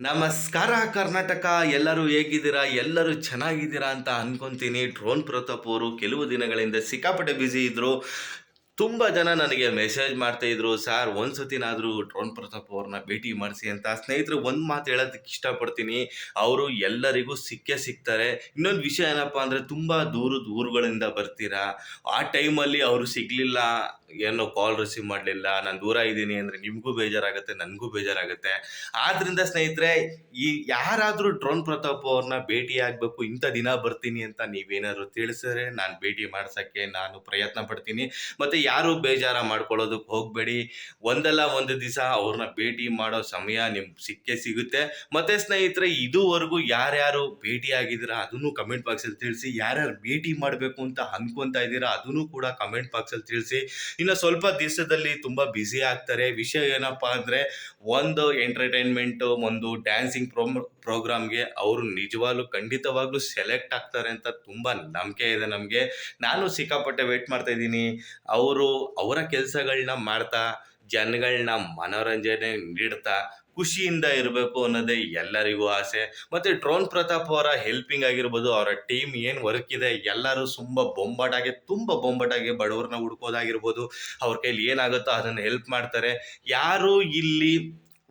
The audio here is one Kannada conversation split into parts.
ನಮಸ್ಕಾರ ಕರ್ನಾಟಕ, ಎಲ್ಲರೂ ಹೇಗಿದ್ದೀರಾ? ಎಲ್ಲರೂ ಚೆನ್ನಾಗಿದ್ದೀರಾ ಅಂತ ಅನ್ಕೊಂತೀನಿ. ಡ್ರೋನ್ ಪ್ರತಾಪ್ ಅವರು ಕೆಲವು ದಿನಗಳಿಂದ ಸಿಕ್ಕಾಪಟ್ಟೆ ಬ್ಯುಸಿ ಇದ್ದರು ತುಂಬ ಜನ ನನಗೆ ಮೆಸೇಜ್ ಮಾಡ್ತಾ ಇದ್ರು, ಸರ್, ಒಂದ್ಸತಿನಾದರೂ ಡ್ರೋನ್ ಪ್ರತಾಪ್ ಅವ್ರನ್ನ ಭೇಟಿ ಮಾಡಿಸಿ ಅಂತ. ಸ್ನೇಹಿತರು, ಒಂದು ಮಾತು ಹೇಳೋದಕ್ಕೆ ಇಷ್ಟಪಡ್ತೀನಿ. ಅವರು ಎಲ್ಲರಿಗೂ ಸಿಕ್ಕೇ ಸಿಗ್ತಾರೆ ಇನ್ನೊಂದು ವಿಷಯ ಏನಪ್ಪ ಅಂದರೆ, ತುಂಬ ದೂರದ ಊರುಗಳಿಂದ ಬರ್ತೀರಾ? ಆ ಟೈಮಲ್ಲಿ ಅವರು ಸಿಗಲಿಲ್ಲ. ಏನೋ ಕಾಲ್ ರಿಸೀವ್ ಮಾಡಲಿಲ್ಲ, ನಾನು ದೂರ ಇದ್ದೀನಿ ಅಂದರೆ ನಿಮಗೂ ಬೇಜಾರಾಗುತ್ತೆ, ನನಗೂ ಬೇಜಾರಾಗುತ್ತೆ. ಆದ್ದರಿಂದ ಸ್ನೇಹಿತರೆ, ಈ ಯಾರಾದರೂ ಡ್ರೋನ್ ಪ್ರತಾಪ್ ಅವ್ರನ್ನ ಭೇಟಿ ಆಗಬೇಕು, ಇಂಥ ದಿನ ಬರ್ತೀನಿ ಅಂತ ನೀವೇನಾದರೂ ತಿಳಿಸಿದ್ರೆ ನಾನು ಭೇಟಿ ಮಾಡ್ಸೋಕ್ಕೆ ನಾನು ಪ್ರಯತ್ನ ಪಡ್ತೀನಿ. ಮತ್ತು ಯಾರು ಬೇಜಾರ ಮಾಡ್ಕೊಳ್ಳೋದಕ್ಕೆ ಹೋಗಬೇಡಿ. ಒಂದಲ್ಲ ಒಂದು ದಿವಸ ಅವ್ರನ್ನ ಭೇಟಿ ಮಾಡೋ ಸಮಯ ನಿಮ್ಗೆ ಸಿಕ್ಕೇ ಸಿಗುತ್ತೆ. ಮತ್ತು ಸ್ನೇಹಿತರೆ, ಇದುವರೆಗೂ ಯಾರ್ಯಾರು ಭೇಟಿ ಆಗಿದ್ದೀರಾ ಅದನ್ನು ಕಮೆಂಟ್ ಬಾಕ್ಸಲ್ಲಿ ತಿಳಿಸಿ, ಯಾರ್ಯಾರು ಭೇಟಿ ಮಾಡಬೇಕು ಅಂತ ಅಂದ್ಕೊತಾ ಇದ್ದೀರಾ ಅದನ್ನು ಕೂಡ ಕಮೆಂಟ್ ಬಾಕ್ಸಲ್ಲಿ ತಿಳಿಸಿ. ಇನ್ನು ಸ್ವಲ್ಪ ದಿವಸದಲ್ಲಿ ತುಂಬ ಬ್ಯುಸಿ ಆಗ್ತಾರೆ. ವಿಷಯ ಏನಪ್ಪ ಅಂದರೆ ಒಂದು ಎಂಟರ್ಟೈನ್ಮೆಂಟು ಒಂದು ಡ್ಯಾನ್ಸಿಂಗ್ ಪ್ರೋಮ್ ಪ್ರೋಗ್ರಾಮ್ಗೆ ಅವರು ನಿಜವಾಗ್ಲೂ ಖಂಡಿತವಾಗ್ಲೂ ಸೆಲೆಕ್ಟ್ ಆಗ್ತಾರೆ ಅಂತ ತುಂಬ ನಂಬಿಕೆ ಇದೆ ನಮಗೆ. ನಾನು ಸಿಕ್ಕಾಪಟ್ಟೆ ವೇಟ್ ಮಾಡ್ತಾ ಇದ್ದೀನಿ. ಅವರು ಅವರ ಕೆಲಸಗಳನ್ನ ಮಾಡ್ತಾ ಜನಗಳನ್ನ ಮನೋರಂಜನೆ ನೀಡ್ತಾ ಖುಷಿಯಿಂದ ಇರಬೇಕು ಅನ್ನೋದೇ ಎಲ್ಲರಿಗೂ ಆಸೆ. ಮತ್ತು ಡ್ರೋನ್ ಪ್ರತಾಪ್ ಅವರ ಹೆಲ್ಪಿಂಗ್ ಆಗಿರ್ಬೋದು, ಅವರ ಟೀಮ್ ಏನು ವರ್ಕ್ ಇದೆ, ಎಲ್ಲರೂ ತುಂಬ ಬೊಂಬಾಟಾಗಿ ತುಂಬ ಬೊಂಬಾಟಾಗಿ ಬಡವ್ರನ್ನ ಹುಡ್ಕೋದಾಗಿರ್ಬೋದು, ಅವ್ರ ಕೈಲಿ ಏನಾಗುತ್ತೋ ಅದನ್ನು ಹೆಲ್ಪ್ ಮಾಡ್ತಾರೆ. ಯಾರು ಇಲ್ಲಿ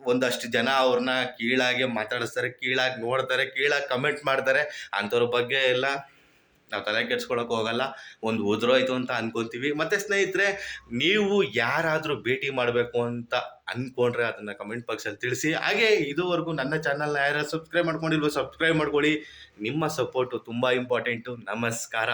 ಒಂದಷ್ಟು ಜನ ಅವ್ರನ್ನ ಕೀಳಾಗಿ ಮಾತಾಡಿಸ್ತಾರೆ, ಕೀಳಾಗಿ ನೋಡ್ತಾರೆ, ಕೀಳಾಗಿ ಕಮೆಂಟ್ ಮಾಡ್ತಾರೆ. ಅಂಥವ್ರ ಬಗ್ಗೆ ಎಲ್ಲ ನಾವು ತಲೆ ಕೆಡ್ಸ್ಕೊಳಕ್ಕೆ ಹೋಗಲ್ಲ, ಒಂದು ಉದುರೋಯ್ತು ಅಂತ ಅನ್ಕೊಂತೀವಿ. ಮತ್ತು ಸ್ನೇಹಿತರೆ, ನೀವು ಯಾರಾದರೂ ಭೇಟಿ ಮಾಡಬೇಕು ಅಂತ ಅಂದ್ಕೊಂಡ್ರೆ ಅದನ್ನು ಕಮೆಂಟ್ ಬಾಕ್ಸಲ್ಲಿ ತಿಳಿಸಿ. ಹಾಗೆ ಇದುವರೆಗೂ ನನ್ನ ಚಾನಲ್ನ ಯಾರು ಸಬ್ಸ್ಕ್ರೈಬ್ ಮಾಡ್ಕೊಂಡಿಲ್ವೋ ಸಬ್ಸ್ಕ್ರೈಬ್ ಮಾಡ್ಕೊಳ್ಳಿ. ನಿಮ್ಮ ಸಪೋರ್ಟು ತುಂಬ ಇಂಪಾರ್ಟೆಂಟು ನಮಸ್ಕಾರ.